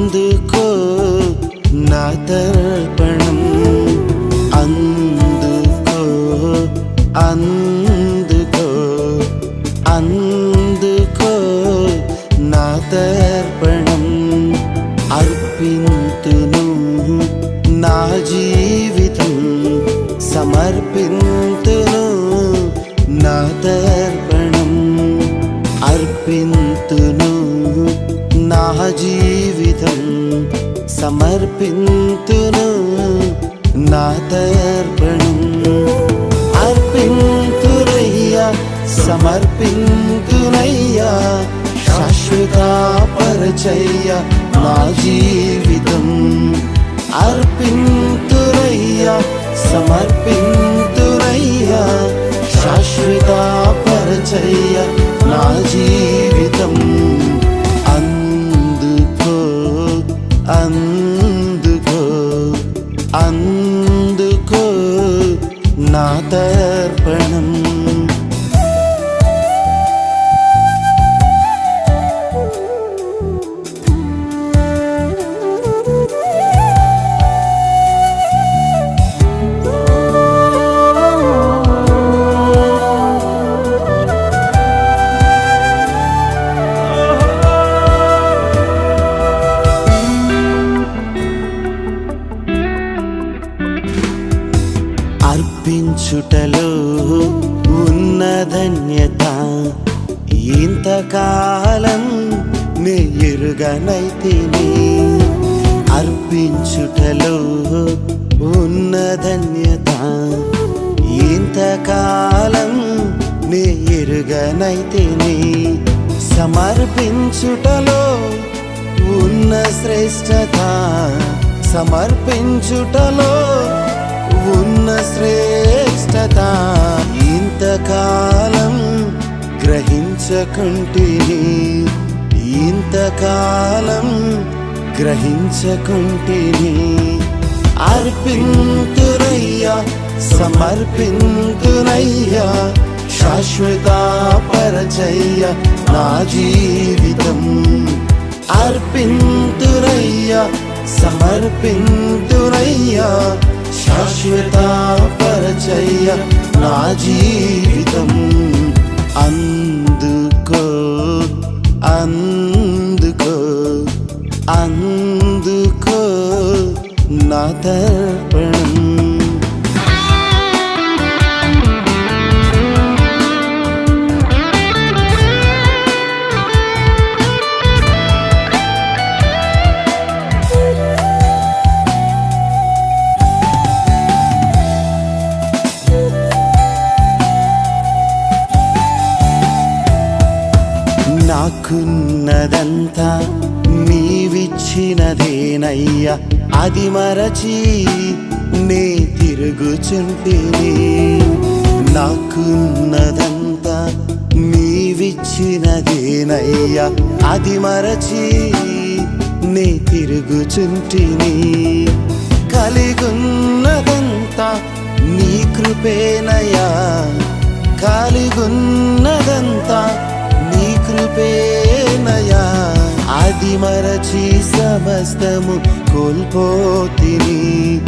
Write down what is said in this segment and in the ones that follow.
అందుకో నా తరపు అర్పింతును నా తర్పణం అర్పింతురయ్యా సమర్పింతునయ్యా శాశ్వత పరిచయ్య నా జీవితం. అర్పింతురయ్యా సమర్పింతురయ్యా శాశ్వత పరిచయ్య నా జీవితం. ఇంతకాలం నే ఎరుగనైతిని అర్పించుటలో ఉన్న ధన్యత. ఇంతకాలం నే ఎరుగనైతిని సమర్పించుటలో ఉన్న శ్రేష్టత. సమర్పించుటలో ఉన్న శ్రేష్టత. ఇంతకాలం గ్రహించకుంటిని ఇంతకాలం గ్రహించకుంటిని. అర్పింతురయ్యా సమర్పింతునయ్యా శాశ్వత పరచయ్య నా జీవితం. అర్పింతురయ్యా సమర్పింతునయ్యా శాశ్వత పరచయ్య నా జీవితం. అందు నీవిచ్చినదేనయ్యా అది మరచి నే తిరుగుచుంటిని. నాకున్నదంతా నీవిచ్చినదేనయ్యా అది మరచి నే తిరుగుచుంటిని. కలిగున్నదంతా నీ కృపేనయ్యా కలిగున్నదంతా ఆది మరచి సమస్తము కోల్పోతిని.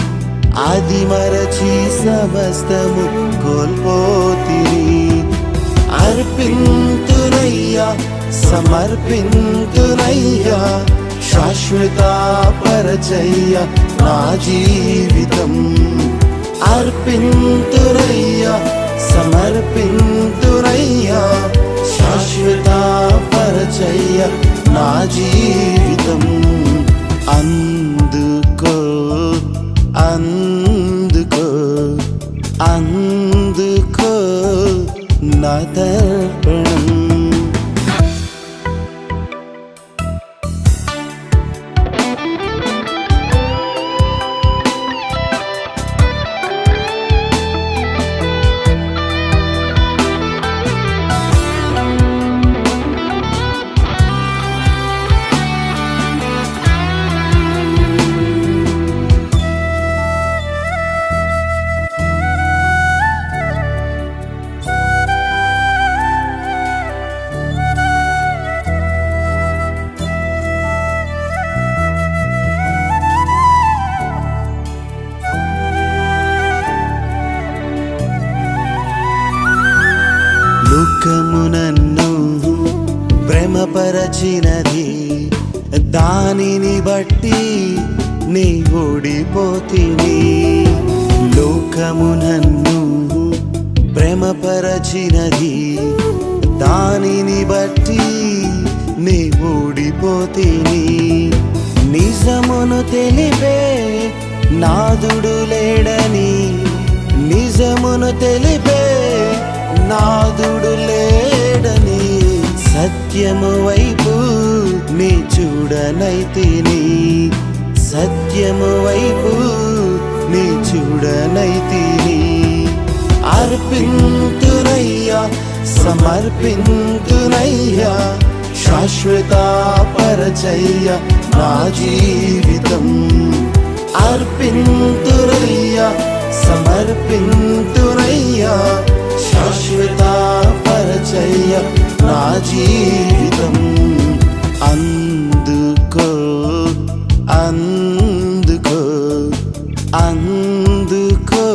ఆది మరచి సమస్తము కోల్పోతిని. అర్పింతునయ్యా సమర్పింతునయ్యా శాశ్వత పరచయ్య నా జీవితం. అర్పింతునయ్యా సమర్పింతునయ్యా శాశ్వత పరచయ్య నా జీవితం అందుకో అందుకో అందుకో నా తర్పణం నన్ను భ్రమపరచినది. దానిని బట్టి నీ ఓడిపోతిని లోకము నన్ను భ్రమపరచినది. దానిని బట్టి నీ ఓడిపోతిని నిజమును తెలిపే నాదుడు లేడని. నిజమును తెలిపే నాదుడు లేడని సత్యము వైపు నీ చూడనైతిని. సత్యము వైపు నీ చూడనైతిని. అర్పింతునయ్యా సమర్పింతునయ్యా శాశ్వత పరచయ్య నా జీవితం. అర్పింతునయ్యా సమర్పింతునయ్యా శాశ్వత పరచయ్య నా జీవితం అందుకో అందుకో అందుకో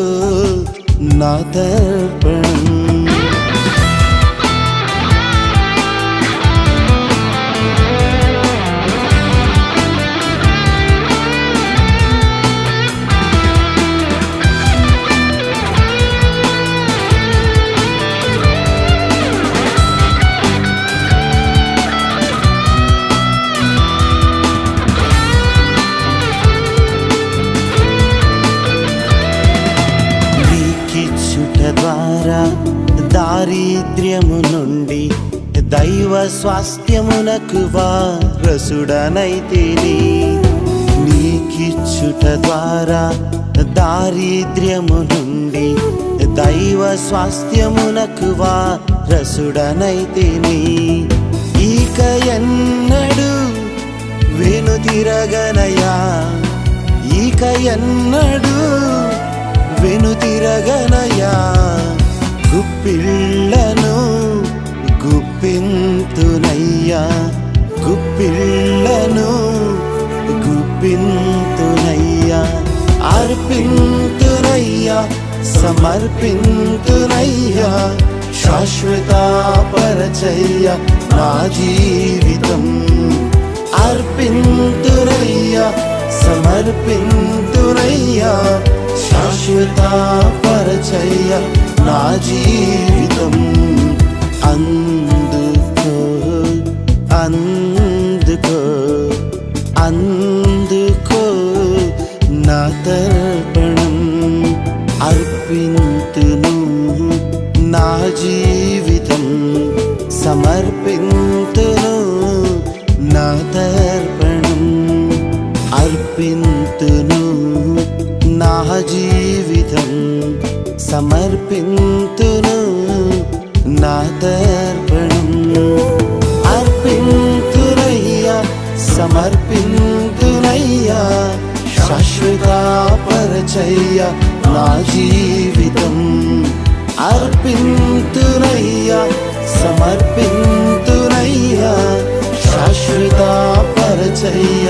నా తర్పణం స్వాస్థ్యమునకు వారసుడనైతిని నీకిచ్చుట ద్వారా దారిద్ర్యము నుండి దైవ స్వాస్థ్యమునకు వారసుడనైతిని ఇక ఎన్నడు వెనుతిరగనయా ఇక ఎన్నడు వెనుతిరగనయా సమర్పింతునయ్యా శాశ్వత పరచయ్య నా జీవితం అర్పింతునయ్యా సమర్పింతునయ్యా శాశ్వత పరచయ్య నా జీవితం అందుకో అందుకో అందుకో నా తర్పణం అర్పింతును నా జీవితం సమర్పింతును నా తర్పణం అర్పింతును నా జీవితం సమర్పింతును నా తర్పణం అర్పింతునయ్యా సమర్పింతునయ్యా శాశ్వత పరచయ్యా నా జీవితం అర్పింతునయ్యా సమర్పింతునయ్యా శాశ్వత పరచయ్య